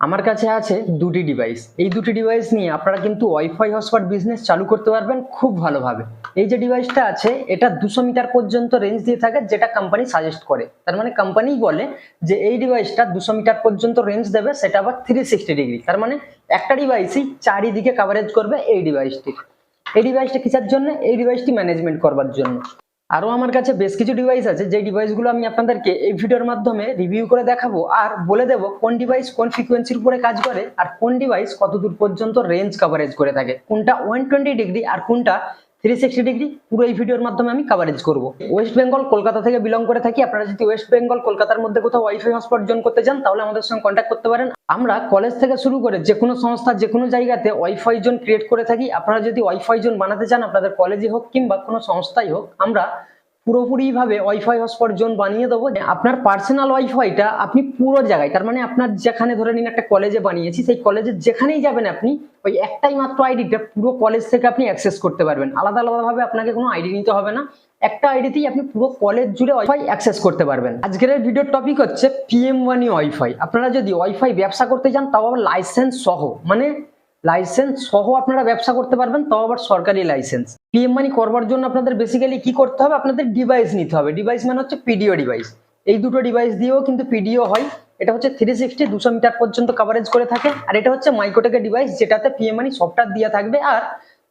আমার কাছে আছে দুটি ডিভাইস এই দুটি ডিভাইস নিয়ে আপনারা কিন্তু ওয়াইফাই হটস্পট বিজনেস চালু করতে পারবেন খুব ভালোভাবে। এই যে ডিভাইসটা আছে, এটা দুশো মিটার পর্যন্ত রেঞ্জ দিয়ে থাকে, যেটা কোম্পানি সাজেস্ট করে। তার মানে কোম্পানিই বলে যে এই ডিভাইসটা দুশো মিটার পর্যন্ত রেঞ্জ দেবে, সেটা আবার থ্রি সিক্সটি ডিগ্রি তার মানে একটা ডিভাইসই চারিদিকে কাভারেজ করবে এই ডিভাইসটি এই ডিভাইসটা কিসের জন্য? এই ডিভাইসটি ম্যানেজমেন্ট করবার জন্য। আরও আমার কাছে বেশ কিছু ডিভাইস আছে যে ডিভাইসগুলো আমি আপনাদেরকে এই ভিডিওর মাধ্যমে রিভিউ করে দেখাবো আর বলে দেবো কোন ডিভাইস কোন ফ্রিকোয়েন্সির উপরে কাজ করে আর কোন ডিভাইস কতদূর পর্যন্ত রেঞ্জ কভারেজ করে থাকে, কোনটা ওয়ান টোয়েন্টি ডিগ্রি আর কোনটা থ্রি সিক্সটি ডিগ্রি পুরো এই ভিডিওর মাধ্যমে আমি কাভারেজ করব। ওয়েস্ট বেঙ্গল কলকাতা থেকে বিলং করে থাকি। আপনারা যদি ওয়েস্ট বেঙ্গল কলকাতার মধ্যে কোথাও ওয়াইফাই হটস্পট জয়েন করতে চান, তাহলে আমাদের সঙ্গে কন্ট্যাক্ট করতে পারেন। আমরা কলেজ থেকে শুরু করে যে কোনো সংস্থা যে কোনো জায়গাতে ওয়াইফাই জোন ক্রিয়েট করে থাকি। আপনারা যদি ওয়াইফাই জোন বানাতে চান, আপনাদের কলেজে হোক কিংবা কোনো সংস্থাই হোক, আমরা পুরোপুরিভাবে ওয়াইফাই হটস্পট জোন বানিয়ে দেবো। আপনার পার্সোনাল ওয়াইফাইটা আপনি পুরো জায়গায়, তার মানে আপনার যেখানে ধরে নিন একটা কলেজে বানিয়েছি, সেই কলেজে যেখানেই যাবেন আপনি, ওই একটাই মাত্র আইডিটা পুরো কলেজ থেকে আপনি অ্যাক্সেস করতে পারবেন। আলাদা আলাদাভাবে আপনাকে কোনো আইডি নিতে হবে না। একটা আইডিতেই আপনি পুরো কলেজ জুড়ে ওয়াইফাই অ্যাক্সেস করতে পারবেন। আজকের ভিডিওর টপিক হচ্ছে পিএম ওয়ানি ওয়াইফাই আপনারা যদি ওয়াইফাই ব্যবসা করতে চান, তাও লাইসেন্স সহ মানে লাইসেন্স সহ আপনারা ব্যবসা করতে পারবেন, তাও আবার সরকারি লাইসেন্স পিএম মানি করবার জন্য আপনাদের বেসিক্যালি কি করতে হবে? আপনাদের ডিভাইস নিতে হবে। ডিভাইস মানে হচ্ছে পিডিও ডিভাইস এই দুটো ডিভাইস দিয়েও কিন্তু পিডিও হয়। এটা হচ্ছে থ্রি সিক্সটি দুশো মিটার পর্যন্ত কভারেজ করে থাকে। আর এটা হচ্ছে মাইক্রোটেকের ডিভাইস যেটাতে পিএম মানি সফটওয়্যার দিয়ে থাকবে আর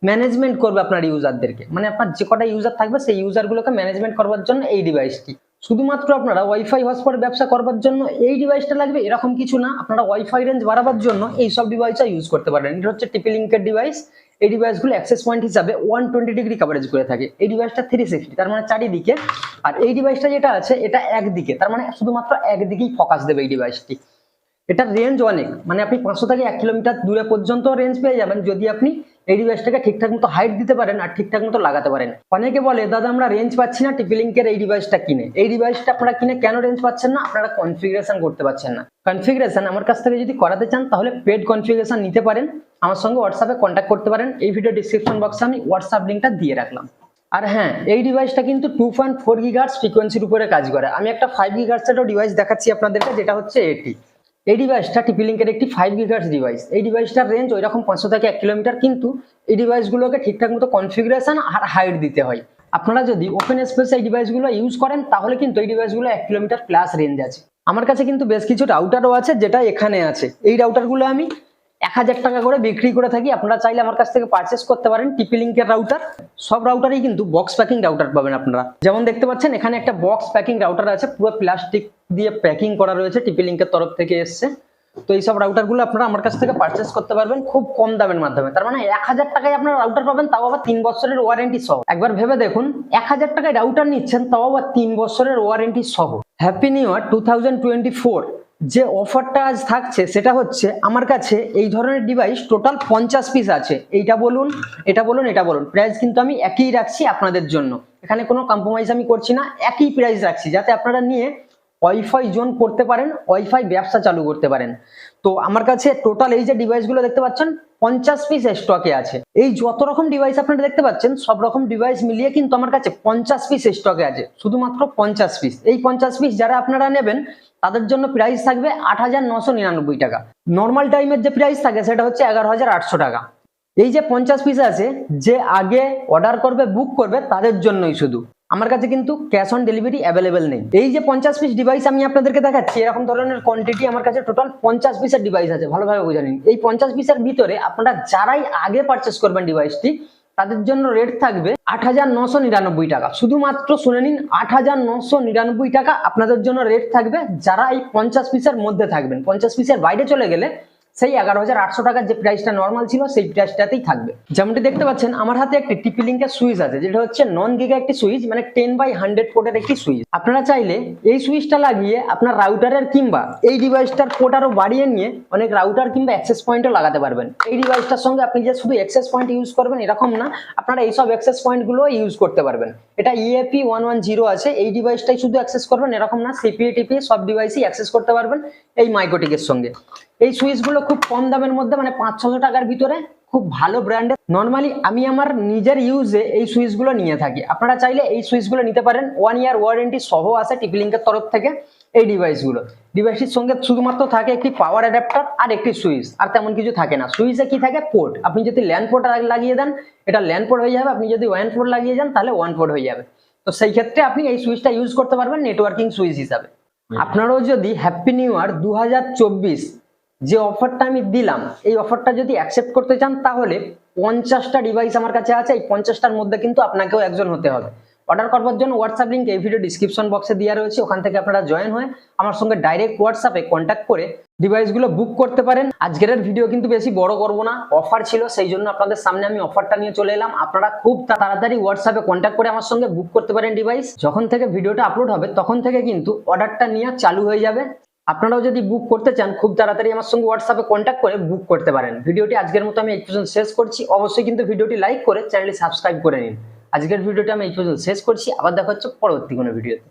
ম্যানেজমেন্ট করবে আপনার ইউজারদেরকে মানে আপনার যে কটা ইউজার থাকবে, সেই ইউজারগুলোকে ম্যানেজমেন্ট করবার জন্য এই ডিভাইসটি শুধুমাত্র আপনারা ওয়াইফাই হটস্পট ব্যবসা করবার জন্য এই ডিভাইসটা লাগবে, এরকম কিছু না। আপনারা ওয়াইফাই রেঞ্জ বাড়াবার জন্য এই সব ডিভাইসটা ইউজ করতে পারেন এটা হচ্ছে টিপি লিঙ্কের ডিভাইস এই ডিভাইসগুলো অ্যাক্সেস পয়েন্ট হিসাবে ওয়ান টোয়েন্টি ডিগ্রি কভারেজ করে থাকে। এই ডিভাইসটা থ্রি সিক্সটি তার মানে চারিদিকে। আর এই ডিভাইসটা যেটা আছে, এটা একদিকে। তার মানে শুধুমাত্র একদিকেই ফোকাস দেবে এই ডিভাইসটি এটার রেঞ্জ অনেক। মানে আপনি পাঁচশো থেকে এক কিলোমিটার দূরে পর্যন্ত রেঞ্জ পেয়ে যাবেন যদি আপনি এই ডিভাইসটাকে ঠিকঠাক মতো হাইট দিতে পারেন আর ঠিকঠাক মতো লাগাতে পারেন। অনেকে বলে, দাদা, আমরা রেঞ্জ পাচ্ছি না টিপি লিঙ্কের এই ডিভাইসটা কিনে। এই ডিভাইসটা আপনারা কিনে কেন রেঞ্জ পাচ্ছেন না? আপনারা কনফিগারেশন করতে পারছেন না। কনফিগারেশন আমার কাছ থেকে যদি করাতে চান, তাহলে পেড কনফিগারেশন নিতে পারেন। আমার সঙ্গে হোয়াটসঅ্যাপে কন্ট্যাক্ট করতে পারেন। এই ভিডিও ডিসক্রিপশন বক্সে আমি হোয়াটসঅ্যাপ লিঙ্কটা দিয়ে রাখলাম। আর হ্যাঁ এই ডিভাইসটা কিন্তু টু পয়েন্ট ফোর গিগার্স ফ্রিকোয়েন্সির উপরে কাজ করে। আমি একটা ফাইভ গিগার্সেরও ডিভাইস দেখাচ্ছি আপনাদেরকে, যেটা হচ্ছে এটি। এই ডিভাইসটা টিপি লিঙ্কের একটি ফাইভ গিগার্স ডিভাইস এই ডিভাইসটার রেঞ্জ ওই রকম পাঁচশো থেকে এক কিলোমিটার কিন্তু এই ডিভাইসগুলোকে ঠিকঠাক মতো কনফিগারেশন আর হাইট দিতে হয়। আপনারা যদি ওপেন স্পেস এই ডিভাইসগুলো ইউজ করেন, তাহলে কিন্তু এই ডিভাইসগুলো এক কিলোমিটার প্লাস রেঞ্জ আছে। আমার কাছে কিন্তু বেশ কিছু রাউটারও আছে যেটা এখানে আছে। এই রাউটারগুলো আমি এক হাজার টাকা করে বিক্রি করে থাকি। আপনারা চাইলে আমার কাছ থেকে পারচেস করতে পারেন টিপি লিঙ্কের রাউটার সব রাউটারই কিন্তু বক্স প্যাকিং রাউটার পাবেন আপনারা। যেমন দেখতে পাচ্ছেন, এখানে একটা বক্স প্যাকিং রাউটার আছে, পুরো প্লাস্টিক দিয়ে প্যাকিং করা রয়েছে টিপি লিঙ্কের তরফ থেকে এসছে। তো এইসব রাউটারগুলো আপনারা আমার কাছ থেকে পারচেস করতে পারবেন খুব কম দামের মাধ্যমে। তার মানে এক হাজার টাকায় আপনারা রাউটার পাবেন, তাও আবার তিন বছরের ওয়ারেন্টি সহ। একবার ভেবে দেখুন, এক হাজার টাকায় রাউটার নিচ্ছেন, তাও আবার তিন বছরের ওয়ারেন্টি সহ। Happy new year two thousand twenty four যে অফারটা আজ থাকছে, সেটা হচ্ছে আমার কাছে এই ধরনের ডিভাইস টোটাল পঞ্চাশ পিস আছে। এইটা বলুন, এটা বলুন এটা বলুন। প্রাইস কিন্তু আমি একই রাখছি আপনাদের জন্য। এখানে কোনো কম্প্রোমাইজ আমি করছি না, একই প্রাইস রাখছি, যাতে আপনারা নিয়ে ওয়াইফাই জোন করতে পারেন ওয়াইফাই ব্যবসা চালু করতে পারেন। তো আমার কাছে টোটাল এই যে ডিভাইসগুলো দেখতে পাচ্ছেন পঞ্চাশ পিস স্টকে আছে। এই যত রকম ডিভাইস আপনারা দেখতে পাচ্ছেন, সব রকম ডিভাইস মিলিয়ে কিন্তু আমার কাছে পঞ্চাশ পিস স্টকে আছে। শুধুমাত্র পঞ্চাশ পিস এই পঞ্চাশ পিস যারা আপনারা নেবেন, তাদের জন্য প্রাইস থাকবে আট হাজার নশো নিরানব্বই টাকা। নর্মাল টাইমের যে প্রাইস থাকে, সেটা হচ্ছে এগারো হাজার আটশো টাকা। এই যে পঞ্চাশ পিস আছে, যে আগে অর্ডার করবে বুক করবে, তাদের জন্যই শুধু। আমার কাছে কিন্তু ক্যাশ অন ডেলিভারি অ্যাভেলেবেল নেই। এই যে পঞ্চাশ পিস ডিভাইস আমি আপনাদেরকে দেখাচ্ছি, এরকম ধরনের কোয়ান্টিটি আমার কাছে টোটাল পঞ্চাশ পিসের ডিভাইস আছে, ভালোভাবে বুঝে নিন। এই পঞ্চাশ পিসের ভিতরে আপনারা যারাই আগে পারচেস করবেন ডিভাইসটি তাদের জন্য রেট থাকবে আট হাজার টাকা। শুধুমাত্র শুনে নিন, আট টাকা আপনাদের জন্য রেট থাকবে যারা এই পঞ্চাশ পিসের মধ্যে থাকবেন। পঞ্চাশ পিসের বাইরে চলে গেলে সেই এগারো হাজার আটশো টাকার যে প্রাইসটা নর্মাল ছিল, সেই প্রাইসটাতেই থাকবে। যেমনটি দেখতে পাচ্ছেন, আমার হাতে একটি টিপি লিঙ্কের সুইচ আছে, যেটা হচ্ছে নন গিগা একটি সুইচ মানে টেন বাই হান্ড্রেড পোর্টের একটি সুইচ। আপনারা চাইলে এই সুইচটা লাগিয়ে আপনার রাউটারের কিংবা এই ডিভাইসটার পোর্ট আরও বাড়িয়ে নিয়ে অনেক রাউটার কিংবা অ্যাক্সেস পয়েন্টও লাগাতে পারবেন। এই ডিভাইসটার সঙ্গে আপনি যে শুধু অ্যাক্সেস পয়েন্ট ইউজ করবেন, এরকম না, আপনারা এইসব অ্যাক্সেস পয়েন্টগুলো ইউজ করতে পারবেন। এটা ইএপি ওয়ান ওয়ান জিরো আছে, এই ডিভাইসটাই শুধু অ্যাক্সেস করবেন, এরকম না সিপিএ টিপি সব ডিভাইসই অ্যাক্সেস করতে পারবেন এই মাইক্রোটিকের সঙ্গে। এই সুইচগুলো খুব কম দামের মধ্যে মানে পাঁচ ছশো টাকার ভিতরে খুব ভালো ব্র্যান্ডের নর্মালি আমি আমার নিজের ইউজে এই সুইচগুলো নিয়ে থাকি। আপনারা চাইলে এই সুইচগুলো নিতে পারেন। ওয়ান ইয়ার ওয়ারেন্টি সহ আছে টিপি লিঙ্কের তরফ থেকে এই ডিভাইসগুলো ডিভাইসটির সঙ্গে শুধুমাত্র থাকে একটি পাওয়ার অ্যাডাপ্টার আর একটি সুইচ আর তেমন কিছু থাকে না। সুইচে কি থাকে? পোর্ট আপনি যদি ল্যান্ড পোর্ট লাগিয়ে দেন এটা ল্যান্ড পোর্ট হয়ে যাবে। আপনি যদি ওয়ান পোর্ট লাগিয়ে যান তাহলে ওয়ান পোর্ট হয়ে যাবে। তো সেই ক্ষেত্রে আপনি এই সুইচটা ইউজ করতে পারবেন নেটওয়ার্কিং সুইচ হিসাবে। আপনারাও যদি হ্যাপি নিউ ইয়ার দু হাজার চব্বিশ যে অফারটা আমি দিলাম, এই অফারটা যদি অ্যাকসেপ্ট করতে চান, তাহলে পঞ্চাশটা ডিভাইস আমার কাছে আছে, এই পঞ্চাশটার মধ্যে কিন্তু আপনাকেও একজন হতে হবে। অর্ডার করবার জন্য হোয়াটসঅ্যাপ লিঙ্ক এই ভিডিও ডিসক্রিপশন বক্সে দেওয়া রয়েছে, ওখান থেকে আপনারা জয়েন হয়ে আমার সঙ্গে ডাইরেক্ট হোয়াটসঅ্যাপে কন্ট্যাক্ট করে ডিভাইসগুলো বুক করতে পারেন। আজকের ভিডিও কিন্তু বেশি বড় করব না অফার ছিল, সেই জন্য আপনাদের সামনে আমি অফারটা নিয়ে চলে এলাম। আপনারা খুব তাড়াতাড়ি হোয়াটসঅ্যাপে কন্ট্যাক্ট করে আমার সঙ্গে বুক করতে পারেন ডিভাইস যখন থেকে ভিডিওটা আপলোড হবে, তখন থেকে কিন্তু অর্ডারটা নিয়ে চালু হয়ে যাবে। আপনারাও যদি বুক করতে চান, খুব তাড়াতাড়ি আমার সঙ্গে হোয়াটসঅ্যাপে কন্ট্যাক্ট করে বুক করতে পারেন। ভিডিওটি আজকের মতো আমি এই পর্যন্ত শেষ করছি। অবশ্যই কিন্তু ভিডিওটি লাইক করে চ্যানেলটি সাবস্ক্রাইব করে নিন। আজকের ভিডিওটা আমি এই পর্যন্ত শেষ করছি। আবার দেখা হচ্ছে পরবর্তী কোনো ভিডিওতে